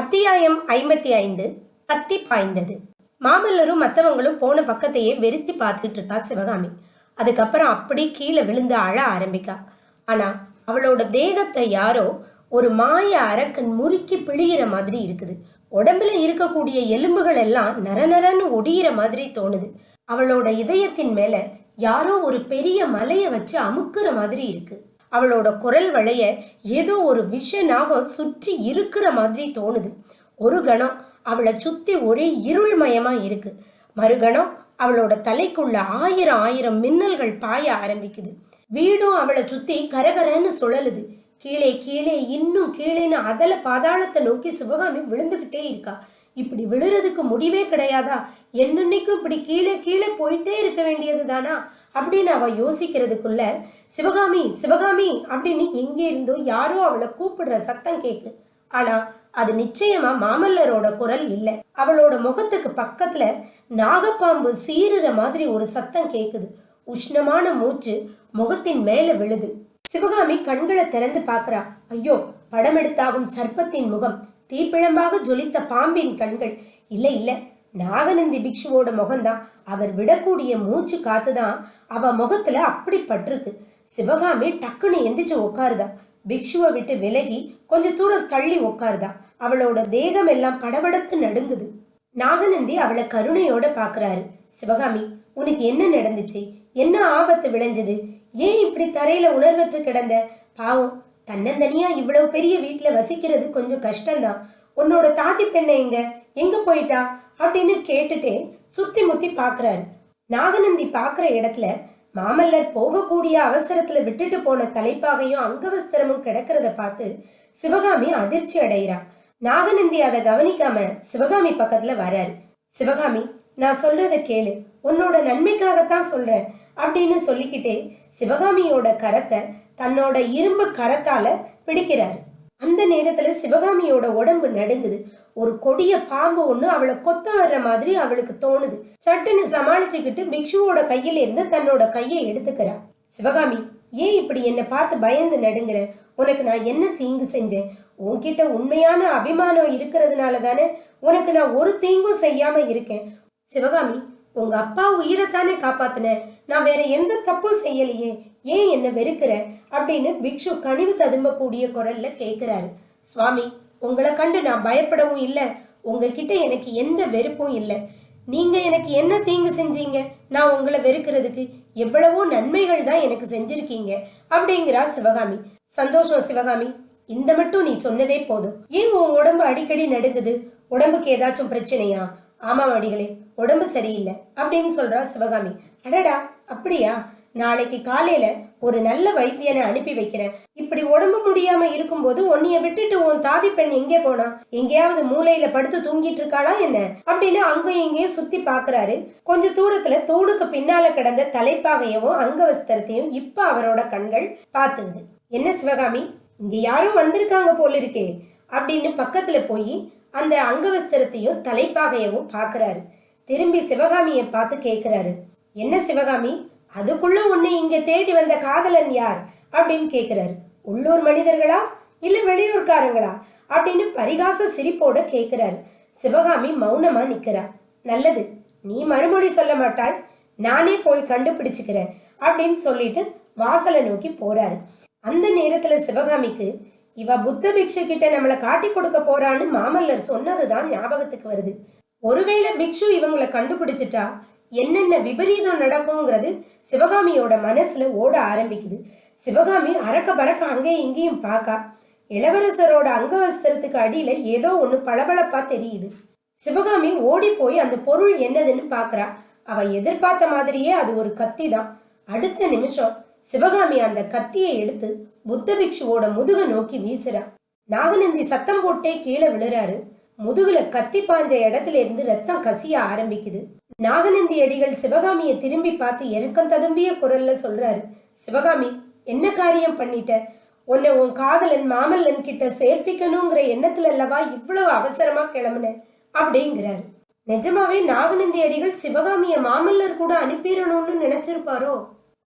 அத்தியாயம் ஐம்பத்தி ஐந்து கத்தி பாய்ந்தது. மாமல்லரும் மற்றவங்களும் போன பக்கத்தையே வெறிச்சு பார்த்துக்கிட்டு இருக்கா சிவகாமி. அதுக்கப்புறம் அப்படி கீழே விழுந்து அழ ஆரம்பிக்கா. ஆனா அவளோட தேகத்தை யாரோ ஒரு மாய அரக்கன் முறுக்கி பிழிகிற மாதிரி இருக்குது. உடம்புல இருக்கக்கூடிய எலும்புகள் எல்லாம் நரநரன்னு ஒடியிற மாதிரி தோணுது. அவளோட இதயத்தின் மேல யாரோ ஒரு பெரிய மலையை வச்சு அமுக்குற மாதிரி இருக்கு. அவளோட குரல் வளைய ஏதோ ஒரு விஷ நாகம் சுற்றி இருக்கிற மாதிரி தோணுது. ஒரு கணம் அவளை சுத்தி ஒரே இருள்மயமா இருக்கு. மறுகணம் அவளோட தலைக்குள்ள ஆயிரம் ஆயிரம் மின்னல்கள் பாய ஆரம்பிக்குது. வீடும் அவளை சுத்தி கரகரன்னு சுழலுது. கீழே கீழே இன்னும் கீழேன்னு அதல பாதாளத்தை நோக்கி சிவகாமி விழுந்துகிட்டே இருக்கா. இப்படி விழுறதுக்கு முடிவே கிடையாதா? என்னன்னைக்கும் இப்படி கீழே கீழே போயிட்டே இருக்க வேண்டியது தானா? அப்படின்னு அவள் யோசிக்கிறதுக்குள்ள சிவகாமி சிவகாமி அப்படின்னு எங்கே இருந்தோ யாரோ அவளை கூப்பிடுற சத்தம் கேக்கு. ஆனா அது நிச்சயமா மாமல்லரோட குரல் இல்ல. அவளோட முகத்துக்கு பக்கத்துல நாகப்பாம்பு சீறுற மாதிரி ஒரு சத்தம் கேக்குது. உஷ்ணமான மூச்சு முகத்தின் மேல விழுது. சிவகாமி கண்களை திறந்து பார்க்கறா ஐயோ படம் எடுத்தாகும் சர்ப்பத்தின் முகம். தீப்பிழம்பாக ஜொலித்த பாம்பின் கண்கள். இல்ல இல்ல நாகநந்தி பிக்ஷுவோட முகம்தான். அவர் விடக்கூடிய மூச்சு காத்துதான். அவ முகத்துல அப்படி பட்டிருக்கு. சிவகாமி டக்குன்னு எந்திரிச்சு உட்காருதா. பிக்ஷுவை விட்டு விலகி கொஞ்ச தூரம் தள்ளி உட்காருதா. அவளோட தேகம் எல்லாம் படபடத்து நடுங்குது. நாகநந்தி அவளை கருணையோட பாக்குறாரு. சிவகாமி உனக்கு என்ன நடந்துச்சு? என்ன ஆபத்து விளைஞ்சது? ஏன் இப்படி தரையில உணர்வற்று கிடந்த? பாவம் தன்னந்தனியா இவ்வளவு பெரிய வீட்டுல வசிக்கிறது கொஞ்சம் கஷ்டம்தான். உன்னோட தாதி பெண்ணை எங்க எங்க போயிட்டா? அப்படின்னு கேட்டுட்டே சுத்தி முத்தி பாக்குறாரு. நாகநந்தி பாக்குற இடத்துல மாமல்லர் போகக்கூடிய அவசரத்துல விட்டுட்டு போன தலைப்பாகையும் அங்கவஸ்திரமும் கிடக்கிறத பார்த்து சிவகாமி அதிர்ச்சி அடைகிறா நாகநந்தி அதை கவனிக்காம சிவகாமி பக்கத்துல வராரு. சிவகாமி நான் சொல்றத கேளு. உன்னோட நன்மைக்காகத்தான் சொல்றேன் அப்படின்னு சொல்லிக்கிட்டே சிவகாமியோட கரத்தை தன்னோட இரும்பு கரத்தால பிடிக்கிறாரு. அந்த நேரத்துல சிவகாமியோட உடம்பு நடுங்குது. ஒரு கொடிய பாம்பு ஒண்ணு அவளை கொத்த வர்ற மாதிரி அவளுக்கு தோணுது. சட்டுன்னு சமாளிச்சுக்கிட்டு பிக்ஷுவோட கையில இருந்து தன்னோட கையை எடுத்துக்கிறா. சிவகாமி ஏன் இப்படி என்னை பார்த்து பயந்து நடுங்குற? உனக்கு நான் என்ன தீங்கு செஞ்சேன்? உன்கிட்ட உண்மையான அபிமானம் இருக்கிறதுனால தானே உனக்கு நான் ஒரு தீங்கும் செய்யாம இருக்கேன். சிவகாமி உங்க அப்பா உயிரை தானே காப்பாத்தினேன் நான் வேற எந்த தப்பும் செய்யலையே. ஏன் என்ன வெறுக்கிற? அப்படின்னு பிக்ஷு கனிவு ததும்பக்கூடிய குரல்ல கேட்கிறாரு சுவாமி உங்களை கண்டு நான் பயப்படவும் இல்லை. உங்ககிட்ட எனக்கு எந்த வெறுப்பும் இல்லை. நீங்க எனக்கு என்ன தீங்கு செஞ்சீங்க? நான் உங்களை வெறுக்கிறதுக்கு எவ்வளவோ நன்மைகள் தான் எனக்கு செஞ்சிருக்கீங்க அப்படிங்கிறா சிவகாமி. சந்தோஷம் சிவகாமி இந்த மட்டும் நீ சொன்னதே போதும். ஏன் உன் உடம்பு அடிக்கடி நடுங்குது? உடம்புக்கு ஏதாச்சும் பிரச்சனையா? ஆமாம் அடிகளே உடம்பு சரியில்லை அப்படின்னு சொல்றா சிவகாமி. அடடா அப்படியா? நாளைக்கு காலையில ஒரு நல்ல வைத்தியனை அனுப்பி வைக்கிறேன். இப்படி உடம்பு முடியாம இருக்கும்போது உன்னைய விட்டுட்டு உன் தாதி பெண் எங்கே போனா? எங்கேயாவது மூலையில படுத்து தூங்கிட்டு இருக்காளா என்ன? அப்படின்னு அங்கேயும் இங்கேயும் சுத்தி பாக்குறாரு. கொஞ்ச தூரத்துல தூணுக்கு பின்னால கிடந்த தலைப்பாகையவும் அங்கவஸ்திரத்தையும் இப்ப அவரோட கண்கள் பார்த்துது. என்ன சிவகாமி இங்க யாரும் வந்திருக்காங்க போல இருக்கே அப்படின்னு பக்கத்துல போய் அந்த அங்கவஸ்திரத்தையும் தலைப்பாகையவும் பார்க்குறாரு. திரும்பி சிவகாமியை பார்த்து கேட்குறாரு என்ன சிவகாமி? அதுக்குள்ள உன்னை இங்க தேடி வந்த காதலன் யார்? அப்படின்னு கேட்குறாரு. உள்ளூர் மனிதர்களா? இல்ல வெளியூர்காரங்களா? அப்படின்னு பரிகாச சிரிப்போட கேட்குறாரு. சிவகாமி மௌனமா நிக்கிறா. நல்லது நீ மறுமொழி சொல்ல மாட்டாய். நானே போய் கண்டுபிடிச்சுக்கிறேன். அப்படின்னு சொல்லிட்டு வாசலை நோக்கி போறாரு. அந்த நேரத்துல சிவகாமிக்கு இவ புத்த பிக்ஷு கிட்ட நம்மளை காட்டி கொடுக்க போறான்னு மாமல்லர் சொன்னதுதான் ஞாபகத்துக்கு வருது. ஒருவேளை பிக்ஷு இவங்களை கண்டுபிடிச்சிட்டா என்னென்ன விபரீதம் நடக்குங்கிறது சிவகாமியோட மனசுல ஓட ஆரம்பிக்குது. சிவகாமி அறக்க பறக்க அங்கேயும் இங்கேயும் பார்க்கா இளவரசரோட அங்கவஸ்திரத்துக்கு அடியில ஏதோ ஒன்று பளபளப்பா தெரியுது. சிவகாமி ஓடி போய் அந்த பொருள் என்னதுன்னு பாக்குறா. அவ எதிர்பார்த்த மாதிரியே அது ஒரு கத்தி தான் அடுத்த நிமிஷம் சிவகாமி அந்த கத்தியை எடுத்து புத்த பிக்ஷுவோட முதுக நோக்கி வீசுறா. நாகநந்தி சத்தம் போட்டே கீழே விழுறாரு. முதுகுல கத்தி பாஞ்ச இடத்துல இருந்து ரத்தம் கசிய ஆரம்பிக்குது. நாகநந்தி அடிகள் சிவகாமியை திரும்பி பார்த்து இறக்கம் ததும்பிய குரல்ல சொல்றாரு சிவகாமி என்ன காரியம் பண்ணிட்ட? உன்னை உன் காதலன் மாமல்லன் கிட்ட சேர்ப்பிக்கணுங்கிற எண்ணத்துல அல்லவா இவ்வளவு அவசரமா கிளம்புன? அப்படிங்கிறாரு. நிஜமாவே நாகநந்தி அடிகள் சிவகாமிய மாமல்லர் கூட அனுப்பிடணும்னு நினைச்சிருப்பாரோ?